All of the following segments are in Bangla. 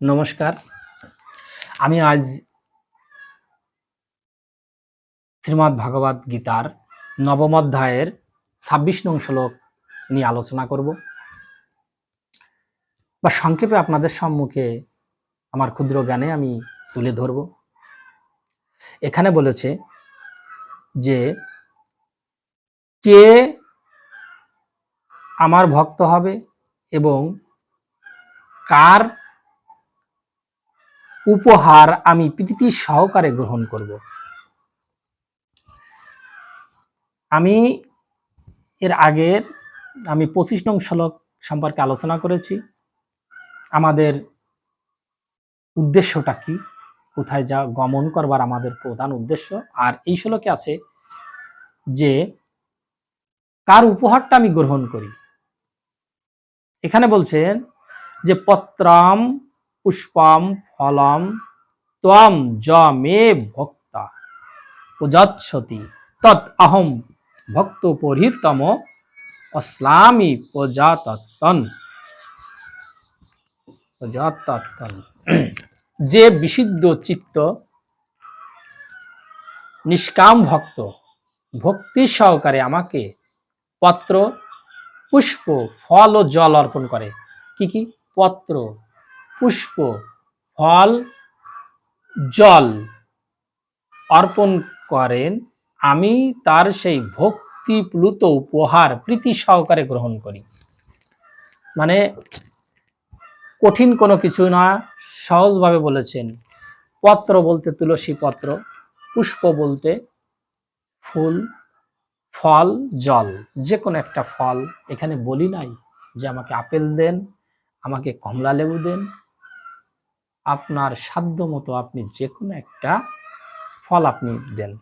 নমস্কার। আমি আজ শ্রীমদ্ ভাগবত গীতার নবম অধ্যায়ের ছাব্বিশ নং শ্লোক নিয়ে আলোচনা করব। বা সংক্ষেপে আপনাদের সম্মুখে আমার ক্ষুদ্র জ্ঞানে আমি তুলে ধরব। এখানে বলেছে যে, কে আমার ভক্ত হবে এবং কার উপহার আমি প্রীতি সহকারে গ্রহণ করব। আমি এর আগের, আমি পঁচিশ নং শ্লোক সম্পর্কে আলোচনা করেছি। আমাদের উদ্দেশ্যটা কি? কোথায় যা গমন করবার আমাদের প্রধান উদ্দেশ্য? আর এই শ্লোকে আছে যে, কার উপহারটা আমি গ্রহণ করি? এখানে বলছেন যে, পত্রাম পুষ্পম ফলম ত্বম য মে ভক্তা। পূজাচ্ছতি তৎ অহম ভক্ত পরিতম অস্লামি প্রজাতত্তন। প্রজাতত্তন। যে বিশুদ্ধ চিত্ত নিষ্কাম ভক্ত, ভক্তি সহকারে আমাকে পত্র, পুষ্প, ফল ও জল অর্পণ করে। কি কি? পত্র পুষ্প, ফল, জল অর্পণ করেন। আমি তার সেই ভক্তিপ্লুত উপহার প্রীতি সহকারে গ্রহণ করি। মানে কঠিন কোনো কিছু না, সহজভাবে বলেছেন। পত্র বলতে তুলসী পত্র, পুষ্প বলতে ফুল, ফল, জল যে কোনো একটা ফল। এখানে বলি নাই যে আমাকে আপেল দেন, আমাকে কমলা লেবু দেন আপনার সাধ্য মতো আপনি যে কোনো একটা ফল আপনি দেন।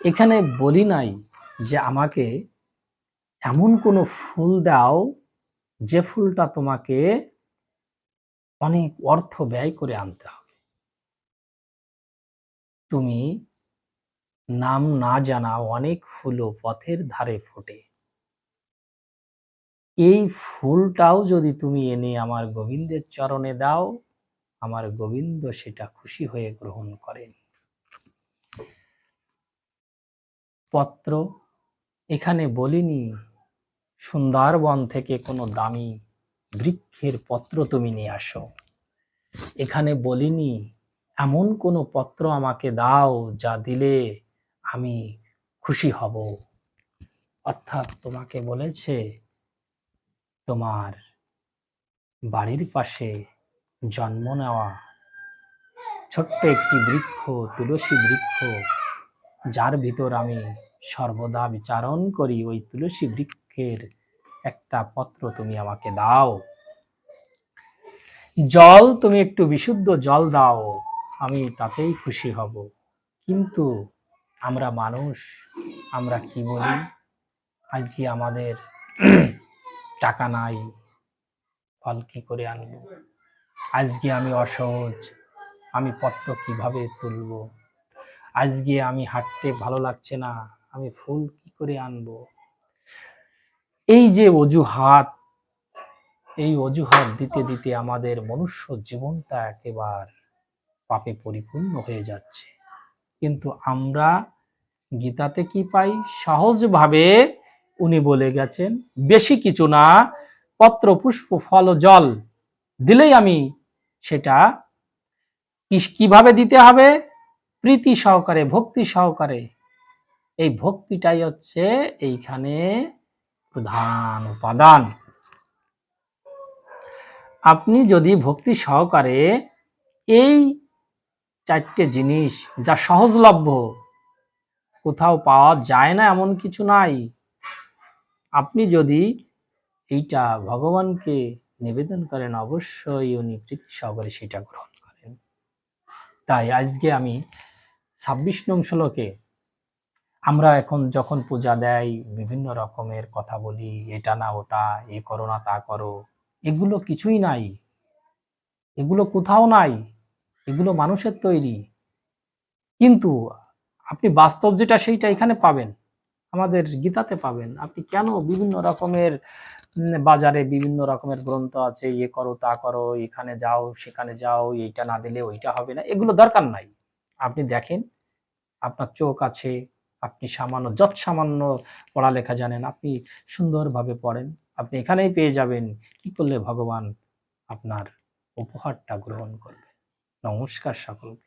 এখানে বলি নাই যে আমাকে এমন কোনো ফুল দাও যে ফুলটা তোমাকে অনেক অর্থ ব্যয় করে আনতে হবে। তুমি নাম না জানা অনেক ফুলও পথের ধারে ফোটে। এই ফুলটাও যদি তুমি এনে আমার গোবিন্দের চরণে দাও, আমার গোবিন্দ সেটা খুশি হয়ে গ্রহণ করেন। পত্র, এখানে বলিনি, সুন্দরবন থেকে কোনো দামি বৃক্ষের পত্র তুমি নিয়ে আসো। এখানে বলিনি, এমন কোনো পত্র আমাকে দাও যা দিলে আমি খুশি হব। অর্থাৎ তোমাকে বলেছে তোমার বাড়ির পাশে জন্ম নেওয়া ছোট্ট একটি বৃক্ষ, তুলসী বৃক্ষ, যার ভিতর আমি সর্বদা বিচারণ করি, ওই তুলসী বৃক্ষের একটা পত্র তুমি আমাকে দাও। জল তুমি একটু বিশুদ্ধ জল দাও, আমি তাতেই খুশি হব। কিন্তু আমরা মানুষ, আমরা কি বলি? আজকে আমাদের টাকা নাই, ফল কি করে আনব? আজকে আমি অসহজ, আমি পত্র কীভাবে তুলব? আজকে আমি হাঁটতে ভালো লাগছে না, আমি ফুল কি করে আনব? এই যে অজুহাত, এই অজুহাত দিতে দিতে আমাদের মনুষ্য জীবনটা একেবারে পাপে পরিপূর্ণ হয়ে যাচ্ছে। কিন্তু আমরা গীতাতে কি পাই? সহজভাবে উনি বলে গেছেন, বেশি কিছু না, পত্র, পুষ্প, ফল জল দিলেই আমি সেটা কীভাবে দিতে হবে? প্রীতি সহকারে, ভক্তি সহকারে। এই ভক্তিটাই হচ্ছে এইখানে প্রধান উপাদান। আপনি যদি ভক্তি সহকারে এই চারটে জিনিস যা সহজলভ্য কোথাও পাওয়া যায় না, এমন কিছু নাই আপনি যদি এইটা ভগবানকে নিবেদন করেন, অবশ্যই উনি প্রীতি সহকারে সেটা গ্রহণ করেন। তাই আজকে আমি ছাব্বিশ নং শ্লোকে আমরা এখন যখন পূজা দেয়, বিভিন্ন রকমের কথা বলি, এটা না ওটা, এ করো না তা করো, এগুলো কিছুই নাই। এগুলো কোথাও নাই, এগুলো মানুষের তৈরি। কিন্তু আপনি বাস্তব যেটা সেইটা এখানে পাবেন। আমাদের গীতাতে পাবেন। আপনি কেন বিভিন্ন রকমের বাজারে বিভিন্ন রকমের গ্রন্থ আছে ইয়ে করো, তা করো, এখানে যাও, সেখানে যাও, এইটা না দিলে ওইটা হবে না, এগুলো দরকার নাই। আপনি দেখেন, আপনার চোখ আছে, আপনি সামান্য, যত সামান্য পড়ালেখা জানেন, আপনি সুন্দরভাবে পড়েন, আপনি এখানেই পেয়ে যাবেন, কি করলে ভগবান আপনার উপহারটা গ্রহণ করবে? নমস্কার সকলকে।